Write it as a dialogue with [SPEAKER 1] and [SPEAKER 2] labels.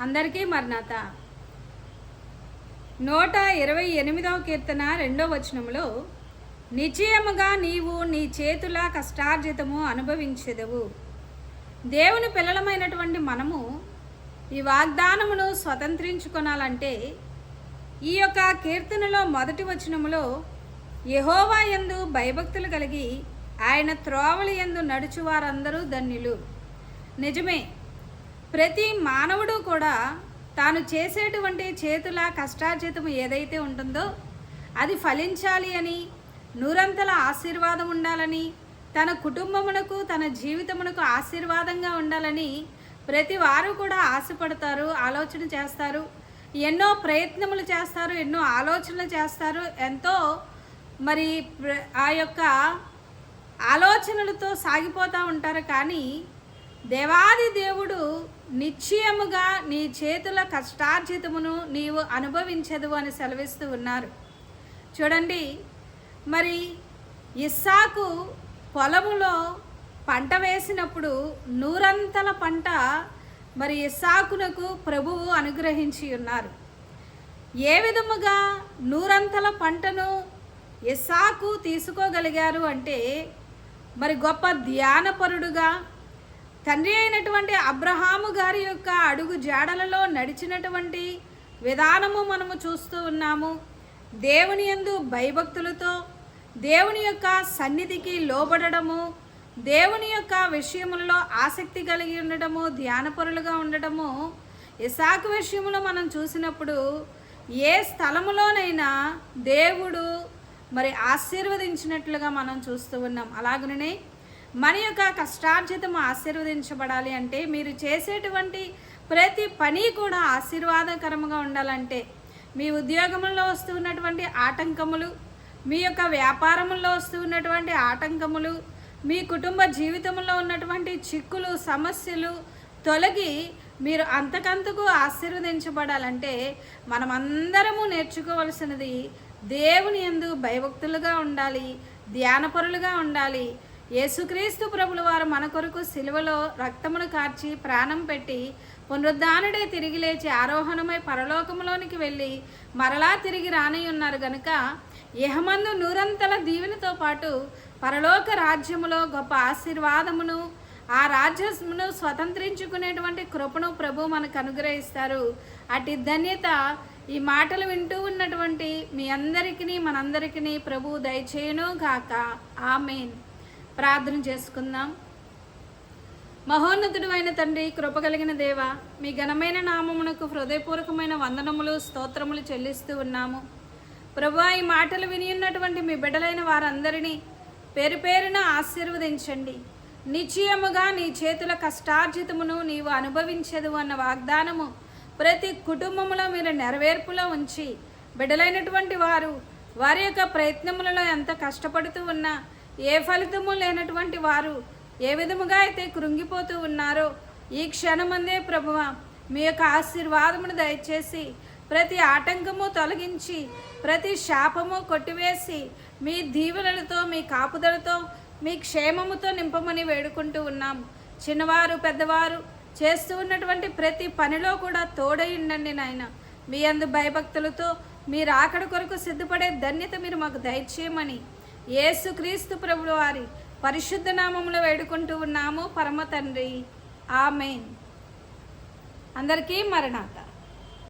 [SPEAKER 1] అందరికీ మర్నాత. నూట ఇరవై ఎనిమిదవ కీర్తన రెండవ వచనంలో నిశ్చయముగా నీవు నీ చేతుల కష్టార్జితము అనుభవించెదవు. దేవుని పిల్లలమైనటువంటి మనము ఈ వాగ్దానమును స్వతంత్రించుకొనాలంటే ఈ యొక్క కీర్తనలో మొదటి వచనములో యహోవా యందు భయభక్తులు కలిగి ఆయన త్రోవలి యందు నడుచు వారందరూ ధన్యులు. నిజమే ప్రతి మానవుడు తాను చేసేటువంటి చేతుల కష్టార్జితం ఏదైతే ఉంటుందో అది ఫలించాలి అని నూరంతల ఆశీర్వాదం ఉండాలని తన కుటుంబమునకు తన జీవితమునకు ఆశీర్వాదంగా ఉండాలని ప్రతి వారు కూడా ఆశపడతారు ఆలోచన చేస్తారు ఎన్నో ప్రయత్నములు చేస్తారు ఎన్నో ఆలోచనలు చేస్తారు. ఎంతో మరి ప్ర- ఆ యొక్క ఆలోచనలతో సాగిపోతూ ఉంటారు. కానీ దేవాది దేవుడు నిశ్చయముగా నీ చేతుల కష్టార్జితమును నీవు అనుభవించదు అని సెలవిస్తూ ఉన్నారు. చూడండి మరి ఇస్సాకు పొలములో పంట వేసినప్పుడు నూరంతల పంట మరి ఇస్సాకునకు ప్రభువు అనుగ్రహించి ఉన్నారు. ఏ విధముగా నూరంతల పంటను ఇస్సాకు తీసుకోగలిగారు అంటే మరి గొప్ప ధ్యానపరుడుగా తండ్రి అయినటువంటి అబ్రహాము గారి యొక్క అడుగు జాడలలో నడిచినటువంటి విధానము మనము చూస్తూ ఉన్నాము. దేవుని యందు భయభక్తులతో దేవుని యొక్క సన్నిధికి లోబడడము దేవుని యొక్క విషయములలో ఆసక్తి కలిగి ఉండడము ధ్యానపరులుగా ఉండడము ఇసాకు విషయంలో మనం చూసినప్పుడు ఏ స్థలములోనైనా దేవుడు మరి ఆశీర్వదించినట్లుగా మనం చూస్తూ ఉన్నాం. అలాగనే మన యొక్క కష్టార్జితం ఆశీర్వదించబడాలి అంటే మీరు చేసేటువంటి ప్రతి పని కూడా ఆశీర్వాదకరంగా ఉండాలంటే మీ ఉద్యోగంలో వస్తున్నటువంటి ఆటంకములు మీ యొక్క వ్యాపారంలో వస్తున్నటువంటి ఆటంకములు మీ కుటుంబ జీవితంలో ఉన్నటువంటి చిక్కులు సమస్యలు తొలగి మీరు అంతకంతకు ఆశీర్వదించబడాలంటే మనమందరము నేర్చుకోవలసినది దేవుని యందు భయభక్తులుగా ఉండాలి ధ్యానపరులుగా ఉండాలి యేసుక్రీస్తు ప్రభుల వారు మన కొరకు సిలువలో రక్తమును కార్చి ప్రాణం పెట్టి పునరుద్ధానుడే తిరిగి లేచి ఆరోహణమై పరలోకములోనికి వెళ్ళి మరలా తిరిగి రాని ఉన్నారు గనుక యహమందు నూరంతల దీవెనతో పాటు పరలోక రాజ్యములో గొప్ప ఆశీర్వాదమును ఆ రాజ్యమును స్వతంత్రించుకునేటువంటి కృపను ప్రభు మనకు అనుగ్రహిస్తారు. అటు ధన్యత ఈ మాటలు వింటూ ఉన్నటువంటి మీ అందరికీ మనందరికీ ప్రభు దయచేయను గాక ఆమెన్. ప్రార్థన చేసుకుందాం. మహోన్నతుడు అయిన తండ్రి కృప కలిగిన దేవ మీ ఘనమైన నామమునకు హృదయపూర్వకమైన వందనములు స్తోత్రములు చెల్లిస్తూ ఉన్నాము. ప్రభు ఈ మాటలు విని ఉన్నటువంటి మీ బిడ్డలైన వారందరినీ పేరు పేరున ఆశీర్వదించండి. నిశ్చయముగా నీ చేతుల కష్టార్జితమును నీవు అనుభవించదు అన్న వాగ్దానము ప్రతి కుటుంబంలో మీరు నెరవేర్పులో ఉంచి బిడ్డలైనటువంటి వారు వారి యొక్క ప్రయత్నములలో ఎంత కష్టపడుతూ ఉన్నా ఏ ఫలితము లేనటువంటి వారు ఏ విధముగా అయితే కృంగిపోతూ ఉన్నారో ఈ క్షణమందే ప్రభువ మీ యొక్క ఆశీర్వాదమును దయచేసి ప్రతి ఆటంకము తొలగించి ప్రతి శాపము కొట్టివేసి మీ దీవెనలతో మీ కాపుదలతో మీ క్షేమముతో నింపమని వేడుకుంటూ ఉన్నాం. చిన్నవారు పెద్దవారు చేస్తూ ఉన్నటువంటి ప్రతి పనిలో కూడా తోడై ఉండండి నాయన. మీ అందు భయభక్తులతో మీరు ఆకడ కొరకు సిద్ధపడే ధన్యత మీరు మాకు దయచేయమని యేసుక్రీస్తు ప్రభుడు వారి పరిశుద్ధ నామములో వేడుకుంటూ ఉన్నాము. పరమ తండ్రి. ఆమెన్. అందరికీ మరణాత